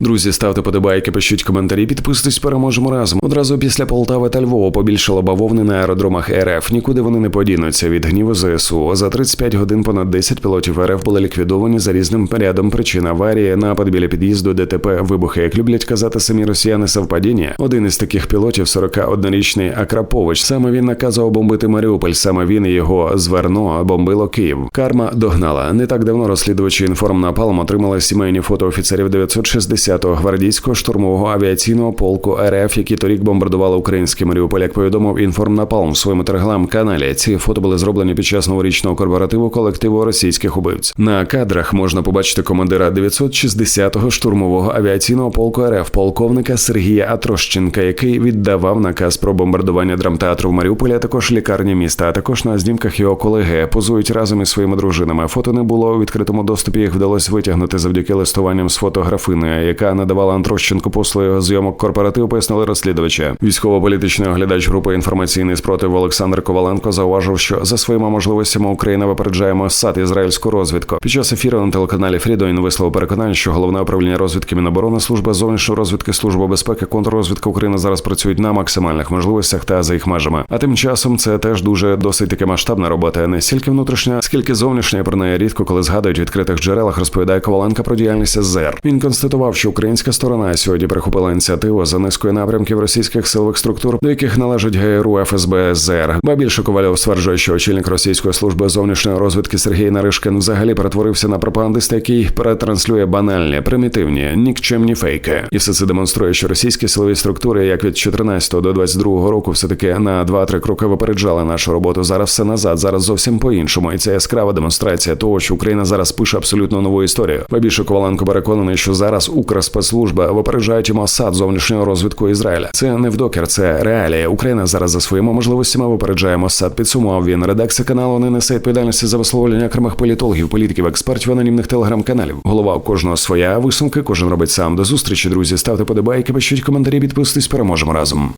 Друзі, ставте подобайки, пишіть коментарі, підписуйтесь, переможемо разом. Одразу після Полтави та Львова побільшало бавовни на аеродромах РФ. Нікуди вони не подінуться від гніву ЗСУ. За 35 годин понад 10 пілотів РФ були ліквідовані за різним рядом причин аварії, напад біля під'їзду, ДТП, вибухи. Як люблять казати самі росіяни совпадіння. Один із таких пілотів, 41-річний Акрапович. Саме він наказував бомбити Маріуполь. Саме він і його зверно бомбило Київ. Карма догнала. Не так давно розслідувачі інформ напалом отримали сімейні фото офіцерів 960-го гвардійського штурмового авіаційного полку РФ, які торік бомбардували український Маріуполь. Як повідомив інформ напалм в своєму телеграм-каналі. Ці фото були зроблені під час новорічного корпоративу колективу російських убивць. На кадрах можна побачити командира 960-го штурмового авіаційного полку РФ, полковника Сергія Атрощенка, який віддавав наказ про бомбардування драмтеатру в Маріуполі, а також лікарні міста. А також на знімках його колеги позують разом із своїми дружинами. Фото не було у відкритому доступі. Їх вдалося витягнути завдяки листуванням з фотографиною, яка надавала Антрощенку послуги зйомок корпоративу, пояснили розслідувачі. Військово-політичний оглядач групи інформаційний спротив Олександр Коваленко зауважив, що за своїми можливостями Україна випереджає Моссад ізраїльську розвідку. Під час ефіру на телеканалі Фрідо висловив переконання, що головне управління розвідки Міноборони, служба зовнішньої розвідки, служба безпеки, контррозвідка України зараз працюють на максимальних можливостях та за їх межами. А тим часом це теж дуже досить таки масштабна робота, не стільки внутрішня, скільки зовнішня. Про неї рідко коли згадують відкритих джерелах, розповідає Коваленко про діяльність СЗР. Він констатував, що українська сторона сьогодні прихопила ініціативу за низкою напрямків російських силових структур, до яких належать ГРУ, ФСБ, СЗР. Ба більше Ковальов стверджує, що очільник російської служби зовнішньої розвідки Сергій Наришкин взагалі перетворився на пропагандиста, який перетранслює банальні, примітивні, нікчемні фейки. І все це демонструє, що російські силові структури, як від 14 до 22 року, все таки на 2-3 кроки випереджали нашу роботу. Зараз все назад, зараз зовсім по-іншому. І це яскрава демонстрація того, що Україна зараз пише абсолютно нову історію. Ба більше Коваленко переконаний, що зараз Укрспецслужба випереджають Масад зовнішнього розвитку Ізраїля. Це не вдокер, це реалія. Україна зараз за своїми можливостями випереджає Масад. Підсумував він. Редакція каналу не несе відповідальності за висловлення окремих політологів, політиків, експертів, анонімних телеграм-каналів. Голова у кожного своя висумки, кожен робить сам. До зустрічі, друзі. Ставте подобайки, пишіть коментарі, підписуйтесь, переможемо разом.